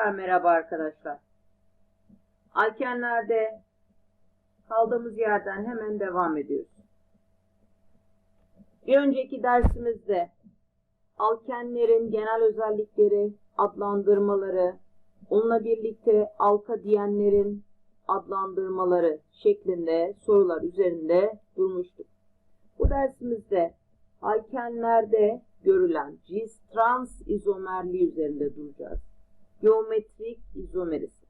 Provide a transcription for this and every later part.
Tekrar merhaba arkadaşlar. Alkenlerde kaldığımız yerden hemen devam ediyoruz. Bir önceki dersimizde alkenlerin genel özellikleri, adlandırmaları, onunla birlikte alka diyenlerin adlandırmaları şeklinde sorular üzerinde durmuştuk. Bu dersimizde alkenlerde görülen cis-trans izomerliği üzerinde duracağız. Geometrik izomerisi.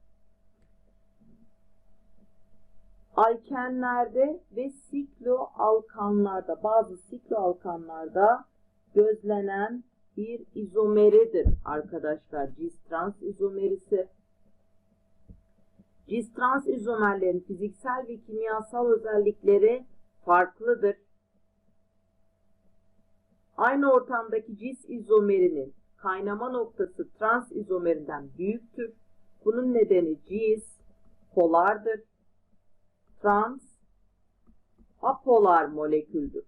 Alkenlerde ve sikloalkanlarda, bazı sikloalkanlarda gözlenen bir izomeridir arkadaşlar. Cis-trans izomerisi. Cis-trans izomerlerin fiziksel ve kimyasal özellikleri farklıdır. Aynı ortamdaki cis izomerinin kaynama noktası trans izomerinden büyüktür. Bunun nedeni cis polardır. Trans apolar moleküldür.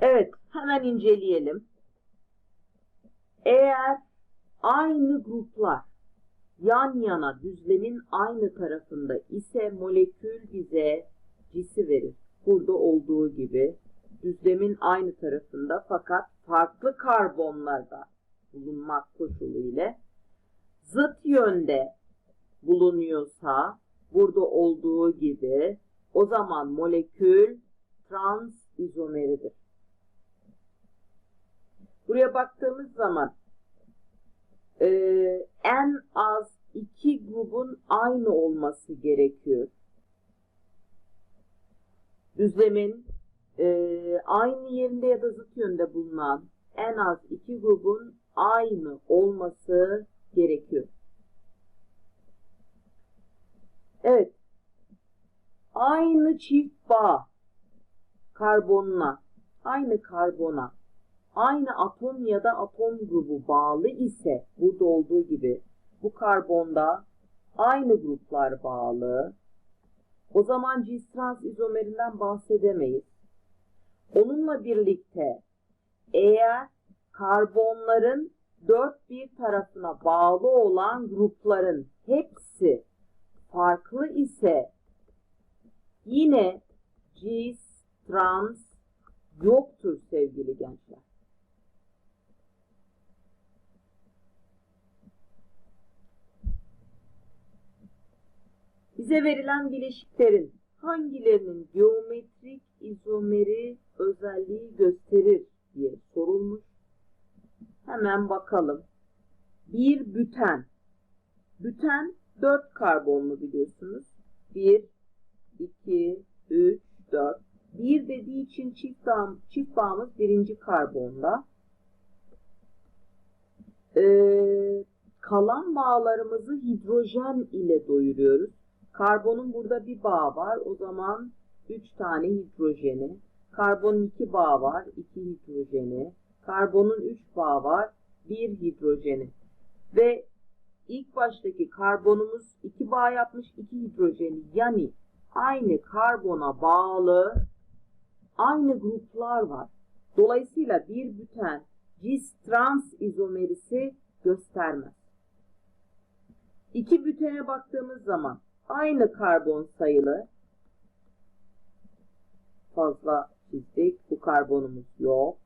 Evet, hemen inceleyelim. Eğer aynı gruplar yan yana düzlemin aynı tarafında ise molekül bize cisi verir. Burada olduğu gibi düzlemin aynı tarafında fakat farklı karbonlarda bulunmak koşulu ile zıt yönde bulunuyorsa burada olduğu gibi o zaman molekül trans izomeridir. Buraya baktığımız zaman e, grubun aynı olması gerekiyor. Düzlemin e, aynı yerinde ya da zıt yönde bulunan en az iki grubun aynı olması gerekiyor. Evet. Aynı çift bağ karbonuna, aynı karbona aynı atom ya da atom grubu bağlı ise burada olduğu gibi bu karbonda aynı gruplar bağlı. O zaman cis-trans izomerinden bahsedemeyiz. Onunla birlikte eğer karbonların dört bir tarafına bağlı olan grupların hepsi farklı ise yine cis-trans yoktur sevgili gençler. Bize verilen bileşiklerin hangilerinin geometrik izomeri özelliği gösterir diye sorulmuş. Hemen bakalım. Bir büten. Büten 4 karbonlu biliyorsunuz. 1, 2, 3, 4. 1 dediği için çift, bağ, çift bağımız birinci karbonda. Ee, kalan bağlarımızı hidrojen ile doyuruyoruz. Karbonun burada bir bağı var. O zaman 3 tane hidrojeni. Karbonun 2 bağı var. 2 hidrojeni. Karbonun 3 bağı var. 1 hidrojeni. Ve ilk baştaki karbonumuz 2 bağ yapmış. 2 hidrojeni. Yani aynı karbona bağlı aynı gruplar var. Dolayısıyla bir büten cis trans izomerisi göstermez. İki bütene baktığımız zaman aynı karbon sayılı fazla çizdik. Bu karbonumuz yok.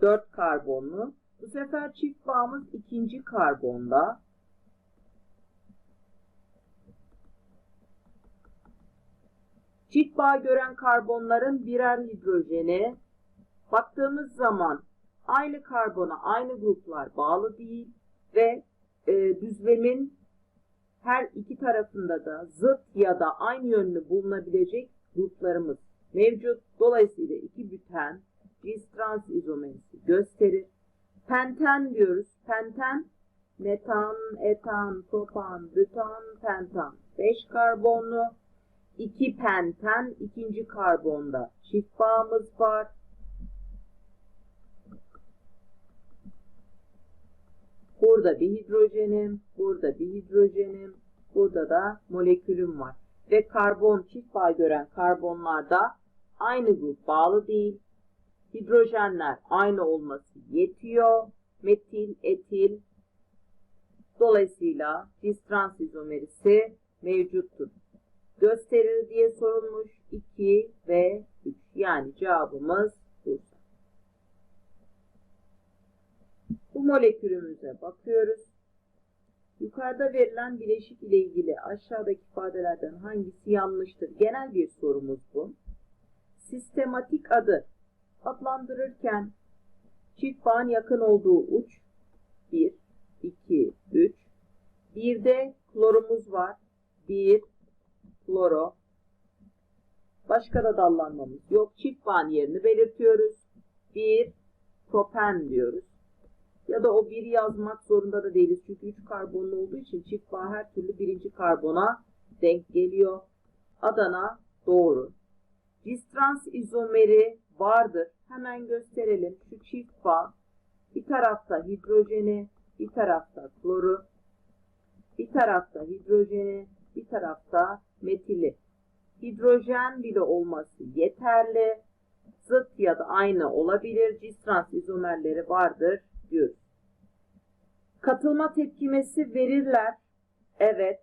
4 karbonlu. Bu sefer çift bağımız ikinci karbonda. Çift bağ gören karbonların birer hidrojeni baktığımız zaman aynı karbona aynı gruplar bağlı değil ve e, düzlemin her iki tarafında da zıt ya da aynı yönlü bulunabilecek gruplarımız mevcut. Dolayısıyla iki büten cis-trans izomerisi gösterir. Penten diyoruz. Penten metan, etan, propan, bütan, pentan. 5 karbonlu. 2 penten ikinci karbonda çift bağımız var. Burada bir hidrojenim, burada bir hidrojenim, burada da molekülüm var. ve karbon çift bağ gören karbonlarda aynı grup bağlı değil. Hidrojenler aynı olması yetiyor. Metil, etil. Dolayısıyla cis trans izomerisi mevcuttur. Gösterir diye sorulmuş 2 ve 3. Yani cevabımız Bursa. Bu molekülümüze bakıyoruz. Yukarıda verilen bileşik ile ilgili aşağıdaki ifadelerden hangisi yanlıştır? Genel bir sorumuz bu. Sistematik adı adlandırırken çift bağın yakın olduğu uç 1, 2, 3. Bir de klorumuz var. 1, kloro. Başka da dallanmamız yok. Çift bağın yerini belirtiyoruz. 1, propen diyoruz. Ya da o biri yazmak zorunda da değiliz. Çünkü 3 karbonlu olduğu için çift bağ her türlü birinci karbona denk geliyor. Adana doğru. Distrans izomeri vardır. Hemen gösterelim. Şu çift bağ bir tarafta hidrojeni, bir tarafta kloru, bir tarafta hidrojeni, bir tarafta metili. Hidrojen bile olması yeterli. Zıt ya da aynı olabilir. Distrans izomerleri vardır diyoruz. Katılma tepkimesi verirler. Evet.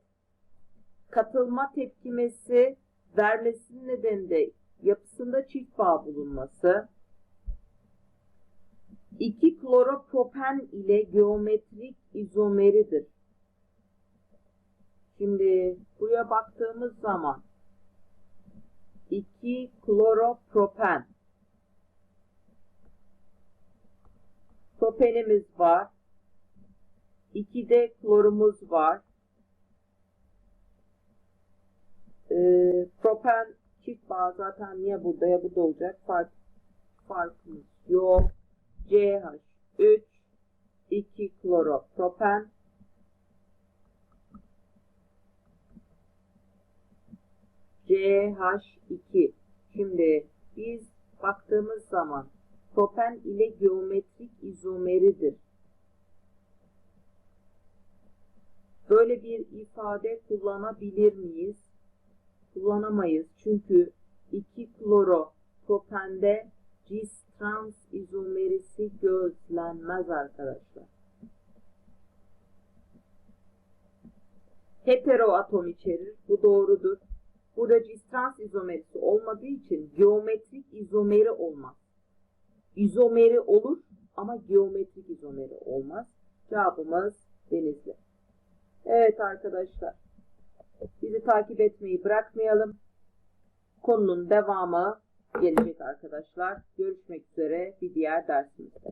Katılma tepkimesi vermesinin nedeni de yapısında çift bağ bulunması. 2 kloropropen ile geometrik izomeridir. Şimdi buraya baktığımız zaman 2 kloropropen propenimiz var. 2 de klorumuz var. Ee, propen çift bağ zaten ya burada ya burada olacak. Fark, farkımız yok. CH3 2 kloropropen CH2 Şimdi biz baktığımız zaman propen ile geometrik izomeridir. Böyle bir ifade kullanabilir miyiz? Kullanamayız. Çünkü 2 kloro propende cis trans izomerisi gözlenmez arkadaşlar. Heteroatom içerir. Bu doğrudur. Burada cis trans izomerisi olmadığı için geometrik izomeri olmaz. İzomeri olur ama geometrik izomeri olmaz. Cevabımız denizli. Evet arkadaşlar. Bizi takip etmeyi bırakmayalım. Konunun devamı gelecek arkadaşlar. Görüşmek üzere bir diğer dersimizde.